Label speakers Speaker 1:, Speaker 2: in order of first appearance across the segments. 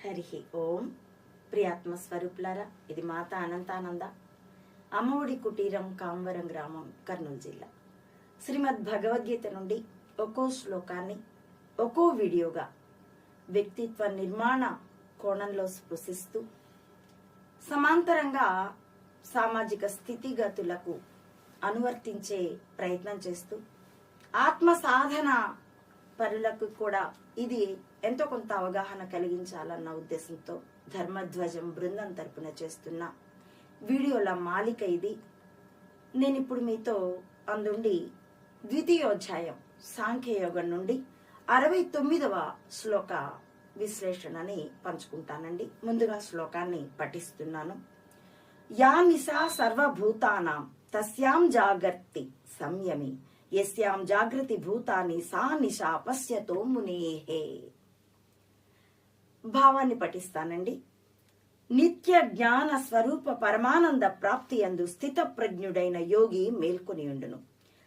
Speaker 1: హరి ఓం. ప్రియాత్మ స్వరూపులారా ఇది మాత అనంతానంద అమ్మఒడి కుటీరం కాంవరం గ్రామం కర్నూలు జిల్లా. శ్రీమద్ భగవద్గీత నుండి ఒక్కో శ్లోకాన్ని ఒక్కో వీడియోగా వ్యక్తిత్వ నిర్మాణ కోణంలో స్పృశిస్తూ సమాంతరంగా సామాజిక స్థితిగతులకు అనువర్తించే ప్రయత్నం చేస్తూ ఆత్మ సాధన పరులకు కూడా ఇది ఎంతో కొంత అవగాహన కలిగించాలన్న ఉద్దేశంతో ధర్మధ్వజం బృందం తరపున చేస్తున్న వీడియోల మాలిక ఇది. నేను ఇప్పుడు మీతో అందుండి ద్వితీయోధ్యాయం సాంఖ్యయోగం నుండి అరవై తొమ్మిదవ శ్లోక విశ్లేషణని పంచుకుంటానండి. ముందుగా శ్లోకాన్ని పఠిస్తున్నాను. యా నిశా సర్వభూతానాం తస్యాం జాగర్తి సంయమి ఎస్యాం జాగృతి భూతాని సా నిషా పశ్యతో మునేహే. భావాన్ని పఠిస్తానండి. నిత్య జ్ఞాన స్వరూప పరమానంద ప్రాప్తి అందు స్థిత ప్రజ్ఞుడైన యోగి మేల్కొనియుండును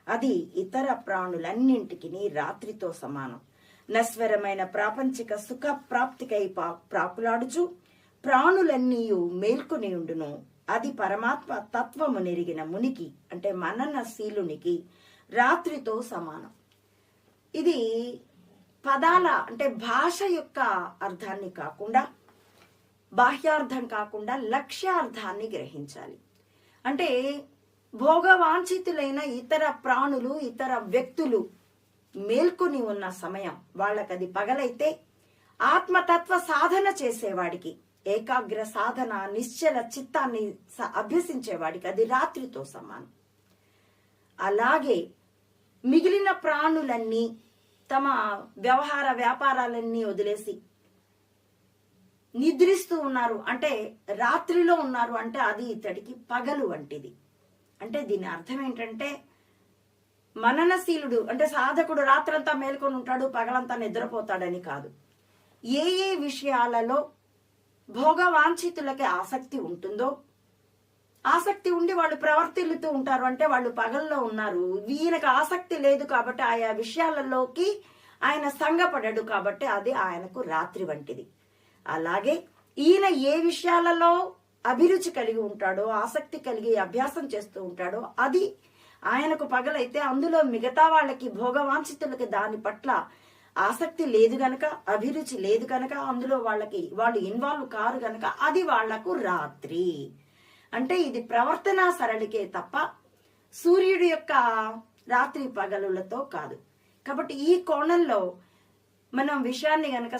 Speaker 1: అది ఇతర ప్రాణులన్నింటికి రాత్రితో సమానం. నశ్వరమైన ప్రాపంచిక సుఖ ప్రాప్తికై ప్రాకులాడుచు ప్రాణులన్నీయు మేల్కొనియుండును అది పరమాత్మ తత్వము నెరిగిన మునికి అంటే మననశీలునికి రాత్రితో సమానం. ఇది పదాల అంటే భాష యొక్క అర్థాన్ని కాకుండా బాహ్యార్థం కాకుండా లక్ష్యార్థాన్ని గ్రహించాలి. అంటే భోగవాంఛితులైన ఇతర ప్రాణులు ఇతర వ్యక్తులు మేల్కొని ఉన్న సమయం వాళ్ళకది పగలైతే ఆత్మతత్వ సాధన చేసేవాడికి ఏకాగ్ర సాధన నిశ్చల చిత్తాన్ని స- అభ్యసించేవాడికి అది రాత్రితో సమానం. అలాగే మిగిలిన ప్రాణులన్నీ తమ వ్యవహార వ్యాపారాలన్నీ వదిలేసి నిద్రిస్తూ ఉన్నారు. అంటే రాత్రిలో ఉన్నారు అంటే అది ఇతడికి పగలు వంటిది. అంటే దీని అర్థం ఏంటంటే మననశీలుడు అంటే సాధకుడు రాత్రంతా మేల్కొని ఉంటాడు పగలంతా నిద్రపోతాడని కాదు. ఏ ఏ విషయాలలో భోగవాంఛితులకి ఆసక్తి ఉంటుందో? ఆసక్తి ఉండి వాళ్ళు ప్రవర్తిల్లుతూ ఉంటారు. అంటే వాళ్ళు పగల్లో ఉన్నారు. ఈయనకు ఆసక్తి లేదు కాబట్టి ఆయా విషయాలలోకి ఆయన సంగపడడు కాబట్టి అది ఆయనకు రాత్రి వంటిది. అలాగే ఈయన ఏ విషయాలలో అభిరుచి కలిగి ఉంటాడో ఆసక్తి కలిగి అభ్యాసం చేస్తూ ఉంటాడో అది ఆయనకు పగలైతే అందులో మిగతా వాళ్ళకి భోగవాంఛితులకి దాని పట్ల ఆసక్తి లేదు గనక అభిరుచి లేదు గనక అందులో వాళ్ళకి వాళ్ళు ఇన్వాల్వ్ కారు గనక అది వాళ్ళకు రాత్రి. అంటే ఇది ప్రవర్తనా సరళికే తప్ప సూర్యుడి యొక్క రాత్రి పగలులతో కాదు. కాబట్టి ఈ కోణంలో మనం విషయాన్ని గనక